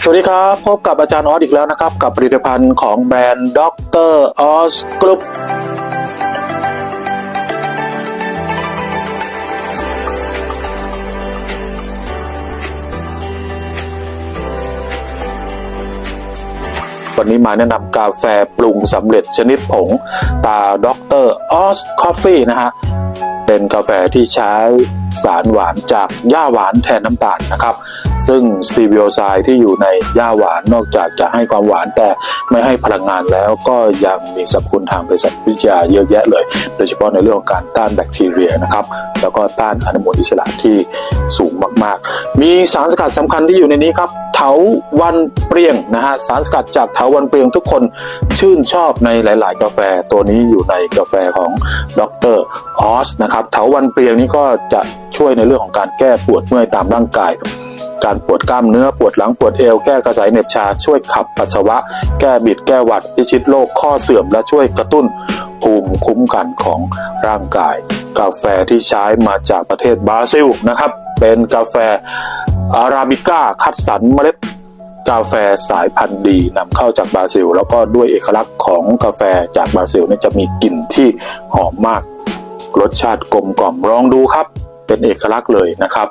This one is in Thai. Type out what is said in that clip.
สวัสดีครับ พบกับอาจารย์ออสอีกแล้วนะครับ กับผลิตภัณฑ์ของแบรนด์ด็อกเตอร์ออสกรุ๊ปวันนี้มาแนะนำกาแฟปรุงสำเร็จชนิดผงตาด็อกเตอร์ออสคอฟฟี่นะฮะ เป็นกาแฟที่ใช้สารหวานจากหญ้าหวานแทนน้ำตาลนะครับ ซึ่งสตีวิโอไซด์ที่อยู่ในหญ้าหวานนอกจากจะให้ความหวานแต่ไม่ให้พลังงานแล้วก็ยังมีสรรพคุณทางเภสัชวิทยาเยอะแยะเลย โดยเฉพาะในเรื่องของการต้านแบคทีเรียนะครับ แล้วก็ต้านอนุมูลอิสระที่สูงมาก ๆ มีสารสกัดสำคัญที่อยู่ในนี้ครับ เถาวันเปรียงนะฮะสารสกัดจากเถาวันเปรียงทุกคนชื่นชอบในหลาย ๆ กาแฟตัวนี้อยู่ในกาแฟของดรออสนะครับเถาวันเปรียงนี้ก็จะช่วยในเรื่องของการแก้ปวดเมื่อยตามร่างกายการปวดกล้ามเนื้อปวดหลังปวดเอวแก้กระสายเหน็บชา ช่วยขับปัสสาวะ แก้บิดแก้หวัดพิชิตโรคข้อเสื่อมและช่วยกระตุ้นภูมิคุ้มกันของร่างกาย กาแฟที่ใช้มาจากประเทศบราซิลนะครับ เป็นกาแฟ อาราบิก้าคัดสรรเมล็ดกาแฟสายพันธุ์ดีนำเข้าจากบราซิล แล้วก็ด้วยเอกลักษณ์ของกาแฟจากบราซิลเนี่ยจะมีกลิ่นที่หอมมาก รสชาติกลมกล่อมลองดูครับ เป็นเอกลักษณ์เลยนะครับ